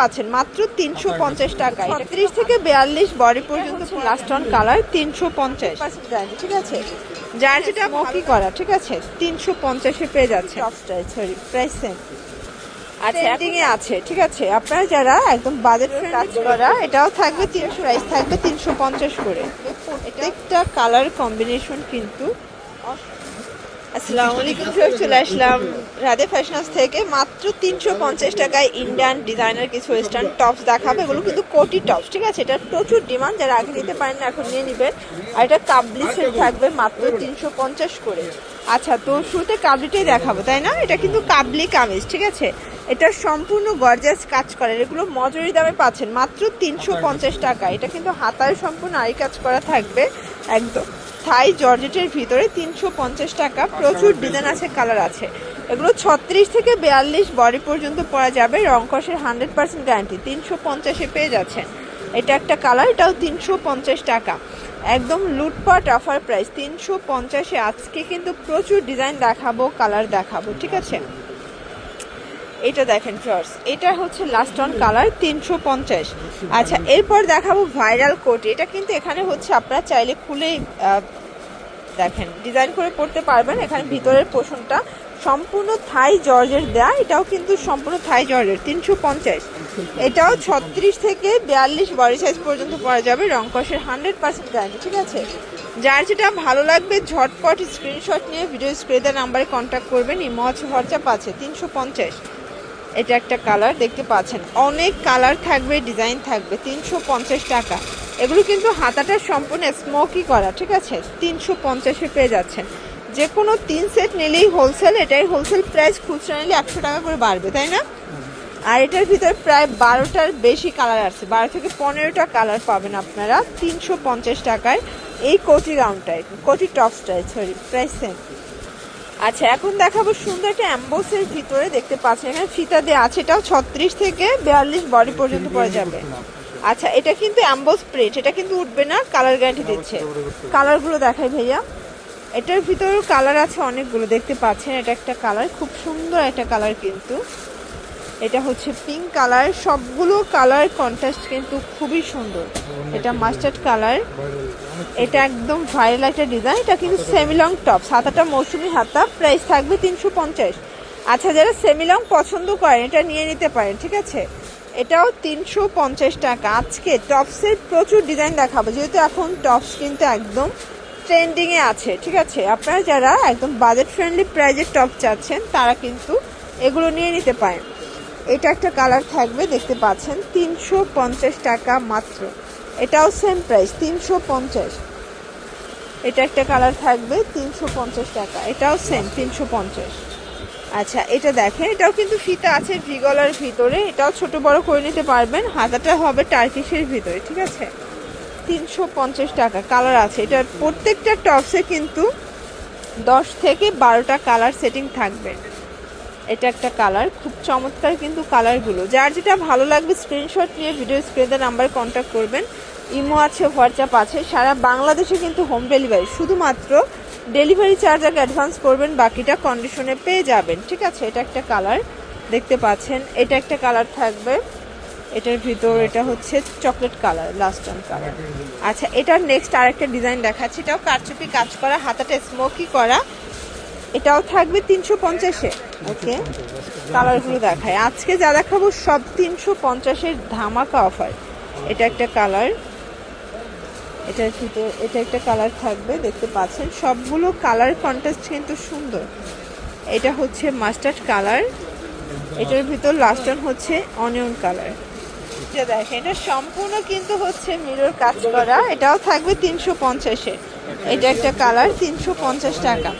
পাচ্ছেন মাত্র তিনশো পঞ্চাশ টাকা ত্রিশ থেকে বিয়াল্লিশ বডি পর্যন্ত লাস্ট অন কালার তিনশো পঞ্চাশ। ঠিক আছে? যার যেটা মকি করা? ঠিক আছে? তিনশো পঞ্চাশে পেয়ে যাচ্ছে। সরি প্রাইস সেম আচ্ছা এন্ডিং আছে ঠিক আছে? আপনারা যারা একদম বাজেট কাজ করা এটাও থাকবে তিনশো প্রাইস থাকবে তিনশো পঞ্চাশ করে। প্রত্যেকটা কালার কম্বিনেশন কিন্তু আসসালামু আলাইকুম সবাই চলে আসলাম রাধে ফ্যাশন থেকে। মাত্র তিনশো পঞ্চাশ টাকায় ইন্ডিয়ান ডিজাইনার কিছু ওয়েস্টার্ন টপস দেখাবে। এগুলো কিন্তু কোটি টপস ঠিক আছে? এটা প্রচুর ডিমান্ড যারা আগে নিতে পারেন না, এখন নিয়ে নেবেন। আর এটা কাবলি সেট থাকবে মাত্র তিনশো পঞ্চাশ করে। আচ্ছা তো শুরুতে কাবলিটাই দেখাবো, তাই না? এটা কিন্তু কাবলি কামিজ, ঠিক আছে? এটা সম্পূর্ণ গর্জাস কাজ করে এগুলো মজুরি দামে পাচ্ছেন। মাত্র তিনশো পঞ্চাশ টাকা। এটা কিন্তু হাতায় সম্পূর্ণ আড়ি কাজ করা থাকবে। একদম। থাই জর্জেটের ভিতরে তিনশো পঞ্চাশ টাকা। প্রচুর ডিজাইন আছে, কালার আছে। এগুলো ছত্রিশ থেকে বিয়াল্লিশ বডি পর্যন্ত পরা যাবে। রংকসের হান্ড্রেড পার্সেন্ট গ্যারান্টি। তিনশো পঞ্চাশে পেয়ে যাচ্ছেন। এটা একটা কালার, এটাও তিনশো পঞ্চাশ টাকা। একদম লুটপাট অফার প্রাইস। তিনশো পঞ্চাশে আজকে কিন্তু প্রচুর ডিজাইন দেখাবো, কালার দেখাবো। ঠিক আছে? এটা দেখেন ফ্লার্স এটা হচ্ছে লাস্ট অন কালার তিনশো পঞ্চাশ। আচ্ছা এরপর দেখাবো ভাইরাল কোট এটা কিন্তু এখানে হচ্ছে আপনারা চাইলে আহ, দেখেন ডিজাইন করে পড়তে পারবেন। এখানে ভিতরের পোষণটা সম্পূর্ণ থাই জর্জের দেয়া। এটাও কিন্তু সম্পূর্ণ থাই জর্জের তিনশো পঞ্চাশ। এটাও ছত্রিশ থেকে বিয়াল্লিশ বডি সাইজ পর্যন্ত পরা যাবে। রংকসের হান্ড্রেড পার্সেন্ট গ্যারান্টি ঠিক আছে? যার যেটা ভালো লাগবে ঝটপট স্ক্রিনশট নিয়ে ভিডিও স্ক্রিনের নাম্বারে কন্ট্যাক্ট করবেন। ইমচ হোয়াটসঅ্যাপ আছে তিনশো পঞ্চাশ। এটা একটা কালার, দেখতে পাচ্ছেন। অনেক কালার থাকবে, ডিজাইন থাকবে, তিনশো পঞ্চাশ টাকা। এগুলো কিন্তু হাতাটা সম্পূর্ণ স্মোকি করা, ঠিক আছে? তিনশো পঞ্চাশে পেয়ে যাচ্ছেন। যে কোনো তিন সেট নিলেই হোলসেল এটাই হোলসেল প্রাইস খুচরা নিলে একশো টাকা করে বাড়বে, তাই না? আর এটার ভিতরে প্রায় বারোটার বেশি কালার আছে বারো থেকে পনেরোটা কালার পাবেন আপনারা, তিনশো পঞ্চাশ টাকায়। এই কোটি গাউনটায় কোটি টপসটায় সরি প্রাইস সেম আচ্ছা এখন দেখাবো সুন্দর একটা অ্যাম্বোসের ভিতরে দেখতে পাচ্ছেন। এখানে ফিতা দেওয়া আছে এটাও ছত্রিশ থেকে বিয়াল্লিশ বডি পর্যন্ত পড়ে যাবে। আচ্ছা এটা কিন্তু অ্যাম্বোস প্রিন্ট এটা কিন্তু উঠবে না কালার গ্যারান্টি দিচ্ছে। কালারগুলো দেখাই ভাইয়া। এটার ভিতরেও কালার আছে অনেকগুলো দেখতে পাচ্ছেন এটা একটা কালার খুব সুন্দর একটা কালার কিন্তু। এটা হচ্ছে পিঙ্ক কালার সবগুলো কালার কন্ট্রাস্ট কিন্তু খুবই সুন্দর। এটা মাস্টার্ড কালার এটা একদম ভাইরাল একটা ডিজাইন এটা কিন্তু সেমিলং টপ হাতাটা মৌসুমি হাতা। প্রাইস থাকবে তিনশো পঞ্চাশ। আচ্ছা যারা সেমিলং পছন্দ করেন, এটা নিয়ে নিতে পারেন, ঠিক আছে? এটাও তিনশো পঞ্চাশ টাকা। আজকে টপসের প্রচুর ডিজাইন দেখাবো। যেহেতু এখন টপস কিন্তু একদম ট্রেন্ডিংয়ে আছে, ঠিক আছে? আপনারা যারা একদম বাজেট ফ্রেন্ডলি প্রাইজের টপ চাচ্ছেন, তারা কিন্তু এগুলো নিয়ে নিতে পারেন। এটা একটা কালার থাকবে, দেখতে পাচ্ছেন, তিনশো পঞ্চাশ টাকা মাত্র। এটাও সেম প্রাইস তিনশো পঞ্চাশ। এটা একটা কালার থাকবে, তিনশো পঞ্চাশ টাকা। এটাও সেম তিনশো পঞ্চাশ। আচ্ছা এটা দেখেন, এটাও কিন্তু ফিতা আছে ভিগলার ভিতরে। এটাও ছোট বড় করে নিতে পারবেন, হাতাটা হবে টার্কিশের ভিতরে, ঠিক আছে? তিনশো পঞ্চাশ টাকা, কালার আছে। এটার প্রত্যেকটা টপসে কিন্তু দশ থেকে বারোটা কালার সেটিং থাকবে। এটা একটা কালার খুব চমৎকার কিন্তু কালারগুলো যার যেটা ভালো লাগবে স্ক্রিনশট নিয়ে ভিডিও স্ক্রিনের নাম্বারে কন্ট্যাক্ট করবেন। ইমো আছে হোয়াটসঅ্যাপ আছে, সারা বাংলাদেশে কিন্তু হোম ডেলিভারি শুধুমাত্র ডেলিভারি চার্জ আগে অ্যাডভান্স করবেন, বাকিটা কন্ডিশনে পেয়ে যাবেন। ঠিক আছে, এটা একটা কালার দেখতে পাচ্ছেন, এটা একটা কালার থাকবে। এটার ভিতর এটা হচ্ছে chocolate colour last on colour আচ্ছা এটার নেক্সট আরেকটা ডিজাইন দেখাচ্ছি, এটাও কারচুপি কাজ করা, হাতাটা স্মোকি করা। এটাও থাকবে তিনশো পঞ্চাশে। ওকে, কালারগুলো দেখায় আজকে যা দেখাবো সব তিনশো পঞ্চাশের ধামাকা অফার। এটা একটা কালার। এটার ভিতর এটা একটা কালার থাকবে, দেখতে পাচ্ছেন। সবগুলো কালার কন্ট্রাস্ট কিন্তু সুন্দর। এটা হচ্ছে মাস্টার্ড কালার। এটার ভিতর লাস্ট হচ্ছে অনিয়ন কালার। এটা সম্পূর্ণ কিন্তু হচ্ছে মিরর কাজ করা। এটাও থাকবে তিনশো পঞ্চাশে। এটা একটা কালার, তিনশো পঞ্চাশ টাকা।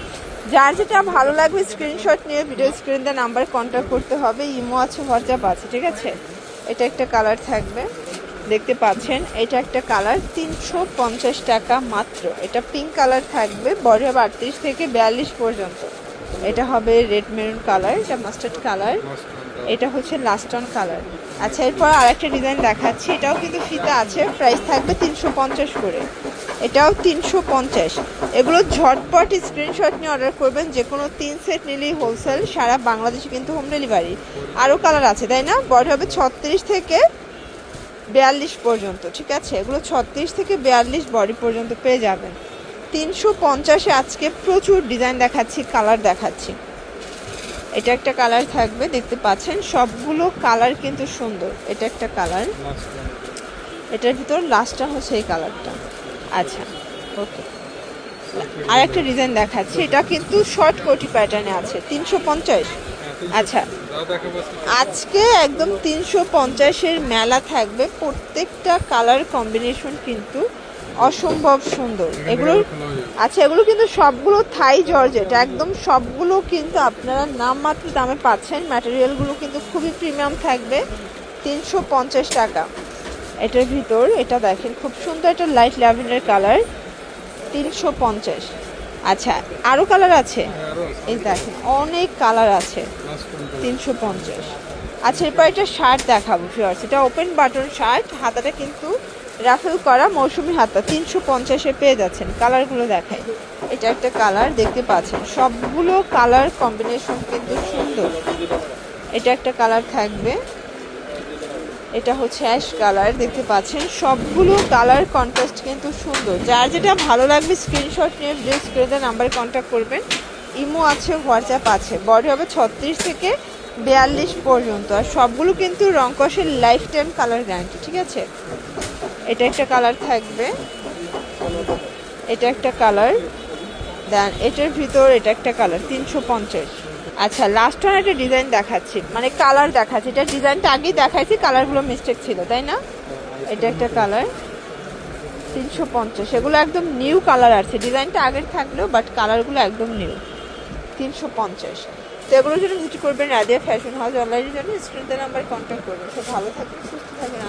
যার যেটা ভালো লাগবে স্ক্রিনশট নিয়ে ভিডিও স্ক্রিন দিয়ে নাম্বার কন্ট্যাক্ট করতে হবে ইমো আছে হোয়াটসঅ্যাপ আছে, ঠিক আছে? এটা একটা কালার থাকবে, দেখতে পাচ্ছেন? এটা একটা কালার তিনশো পঞ্চাশ টাকা মাত্র। এটা পিঙ্ক কালার থাকবে, বড় হবে থেকে বিয়াল্লিশ পর্যন্ত। এটা হবে রেড মেরুন কালার এটা মাস্টার্ড কালার এটা হচ্ছে লাস্টন কালার আচ্ছা এরপর আরেকটা ডিজাইন দেখাচ্ছি। এটাও কিন্তু ফিতা আছে প্রাইস থাকবে তিনশো পঞ্চাশ করে। এটাও তিনশো পঞ্চাশ। এগুলো ঝটপট স্ক্রিনশট নিয়ে অর্ডার করবেন যে কোনো তিন সেট নিলেই হোলসেল সারা বাংলাদেশে কিন্তু হোম ডেলিভারি আরও কালার আছে তাই না? বড় হবে ছত্রিশ থেকে বিয়াল্লিশ পর্যন্ত ঠিক আছে? এগুলো ছত্রিশ থেকে বিয়াল্লিশ বডি পর্যন্ত পেয়ে যাবেন। তিনশো পঞ্চাশে আজকে প্রচুর ডিজাইন দেখাচ্ছি কালার দেখাচ্ছি। এটা একটা কালার থাকবে দেখতে পাচ্ছেন? সবগুলো কালার কিন্তু সুন্দর। এটা একটা কালার এটার ভিতর লাস্টটা হচ্ছে এই কালারটা আচ্ছা ওকে। আর একটা ডিজাইন দেখাচ্ছি এটা কিন্তু শর্ট কোটি প্যাটার্নে আছে তিনশো পঞ্চাশ? আচ্ছা আজকে একদম তিনশো পঞ্চাশের মেলা থাকবে প্রত্যেকটা কালার কম্বিনেশন কিন্তু অসম্ভব সুন্দর। এগুলো আচ্ছা এগুলো কিন্তু সবগুলো থাই জর্জেট একদম সবগুলো কিন্তু আপনারা নামমাত্র দামে পাচ্ছেন ম্যাটেরিয়ালগুলো কিন্তু খুবই প্রিমিয়াম থাকবে তিনশো পঞ্চাশ টাকা। এটার ভিতর এটা দেখেন খুব সুন্দর একটা লাইট ল্যাভেন্ডার কালার তিনশো পঞ্চাশ। আচ্ছা আরও কালার আছে? এই দেখেন অনেক কালার আছে। তিনশো পঞ্চাশ। আচ্ছা এরপর একটা শার্ট দেখাবো ফিওর্স এটা ওপেন বাটন শার্ট হাতাটা কিন্তু রাফেল করা মৌসুমি হাতা। তিনশো পঞ্চাশে পেয়ে যাচ্ছেন। কালারগুলো দেখাই। এটা একটা কালার দেখতে পাচ্ছেন। সবগুলো কালার কম্বিনেশন কিন্তু সুন্দর। এটা একটা কালার থাকবে। এটা হচ্ছে অ্যাশ কালার, দেখতে পাচ্ছেন। সবগুলো কালার কন্ট্রাস্ট কিন্তু সুন্দর। যার যেটা ভালো লাগবে স্ক্রিনশট নিয়ে ভিডিও স্ক্রিনে নাম্বারে কন্ট্যাক্ট করবেন। ইমো আছে হোয়াটসঅ্যাপ আছে। বডি হবে ছত্রিশ থেকে বিয়াল্লিশ পর্যন্ত। আর সবগুলো কিন্তু রংকসের লাইফ টাইম কালার গ্যারান্টি ঠিক আছে? এটা একটা কালার থাকবে। এটা একটা কালার দেন এটার ভিতর এটা একটা কালার তিনশো পঞ্চাশ। আচ্ছা লাস্ট ওয়ান একটা ডিজাইন দেখাচ্ছি। মানে কালার দেখাচ্ছি। এটা ডিজাইনটা আগেই দেখাইছি কালারগুলো মিস্টেক ছিল, তাই না? এটা একটা কালার তিনশো পঞ্চাশ। এগুলো একদম নিউ কালার আছে ডিজাইনটা আগের থাকলেও বাট কালারগুলো একদম নিউ তিনশো পঞ্চাশ। তো এগুলোর জন্য ভিজিট করবেন রাদিয়া ফ্যাশন হাউস অনলাইনের জন্য। স্ক্রিনতে নাম্বার কন্ট্যাক্ট করবেন। সব ভালো থাকবেন, সুস্থ থাকবেন।